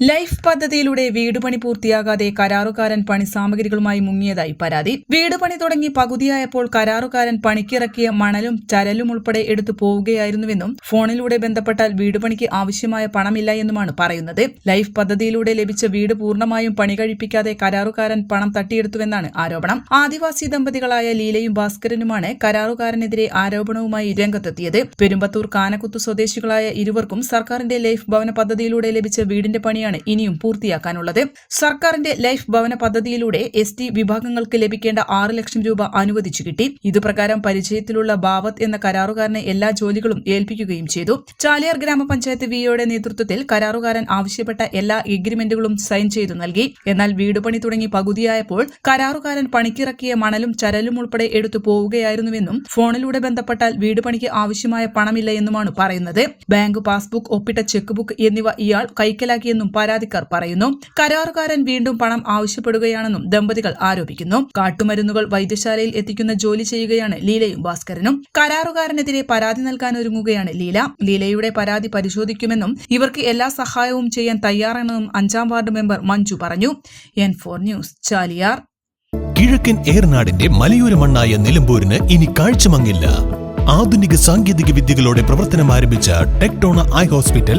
life പദ്ധതിയിലൂടെ വീട് പണി പൂർത്തിയാകാതെ കരാറുകാരൻ പണി സാമഗ്രികളുമായി മുങ്ങിയതായി പരാതി. വീട് പണി തുടങ്ങി പകുതിയായപ്പോൾ കരാറുകാരൻ പണിക്കിറക്കിയ മണലും ചരലും ഉൾപ്പെടെ എടുത്തു പോവുകയായിരുന്നുവെന്നും ഫോണിലൂടെ ബന്ധപ്പെട്ടാൽ വീട് പണിക്ക് ആവശ്യമായ പണമില്ല എന്നുമാണ് പറയുന്നത്. ലൈഫ് പദ്ധതിയിലൂടെ ലഭിച്ച വീട് പൂർണമായും പണി കഴിപ്പിക്കാതെ കരാറുകാരൻ പണം തട്ടിയെടുത്തുവെന്നാണ് ആരോപണം. ആദിവാസി ദമ്പതികളായ ലീലയും ഭാസ്കരനുമാണ് കരാറുകാരനെതിരെ ആരോപണവുമായി രംഗത്തെത്തിയത്. പെരുമ്പത്തൂർ കാനക്കുത്ത് സ്വദേശികളായ ഇരുവർക്കും സർക്കാരിന്റെ ലൈഫ് ഭവന പദ്ധതിയിലൂടെ ലഭിച്ച വീടിന്റെ പണിയാണ് ഇനിയും പൂർത്തിയാക്കാനുള്ളത്. സർക്കാരിന്റെ ലൈഫ് ഭവന പദ്ധതിയിലൂടെ എസ് ടി വിഭാഗങ്ങൾക്ക് ലഭിക്കേണ്ട ആറ് ലക്ഷം രൂപ അനുവദിച്ചു കിട്ടി. ഇതുപ്രകാരം പരിചയത്തിലുള്ള ബാവത്ത് എന്ന കരാറുകാരനെ എല്ലാ ജോലികളും ഏൽപ്പിക്കുകയും ചെയ്തു. ചാലിയാർ ഗ്രാമപഞ്ചായത്ത് വിയുടെ നേതൃത്വത്തിൽ കരാറുകാരൻ ആവശ്യപ്പെട്ട എല്ലാ എഗ്രിമെന്റുകളും സൈൻ ചെയ്തു നൽകി. എന്നാൽ വീടുപണി തുടങ്ങി പകുതിയായപ്പോൾ കരാറുകാരൻ പണിക്കിറക്കിയ മണലും ചരലും ഉൾപ്പെടെ എടുത്തു പോവുകയായിരുന്നുവെന്നും ഫോണിലൂടെ ബന്ധപ്പെട്ടാൽ വീട് പണിക്ക് ആവശ്യമായ പണമില്ല എന്നുമാണ് പറയുന്നത്. ബാങ്ക് പാസ്ബുക്ക് ഒപ്പിട്ട ചെക്ക് ബുക്ക് എന്നിവ ഇയാൾ കൈക്കലാക്കിയെന്നും പരാതിക്കാർ പറയുന്നു. കരാറുകാരൻ വീണ്ടും പണം ആവശ്യപ്പെടുകയാണെന്നും ദമ്പതികൾ ആരോപിക്കുന്നു. കാട്ടുമരുന്നുകൾ വൈദ്യശാലയിൽ എത്തിക്കുന്ന ജോലി ചെയ്യുകയാണ് ലീലയും ഭാസ്കരനും. കരാറുകാരനെതിരെ പരാതി നൽകാൻ ഒരുങ്ങുകയാണ് ലീല. ലീലയുടെ പരാതി പരിശോധിക്കുമെന്നും ഇവർക്ക് എല്ലാ സഹായവും ചെയ്യാൻ തയ്യാറാണെന്നും അഞ്ചാം വാർഡ് മെമ്പർ മഞ്ജു പറഞ്ഞു. N four news Chaliyar. കിഴക്കൻ ഏർനാടിന്റെ മലയോര മണ്ണായ നിലമ്പൂരിന് ഇനി കാഴ്ചമങ്ങില്ല. ആധുനിക സാങ്കേതിക വിദ്യകളോടെ പ്രവർത്തനം ആരംഭിച്ച ടെക്ടോണ ഐ ഹോസ്പിറ്റൽ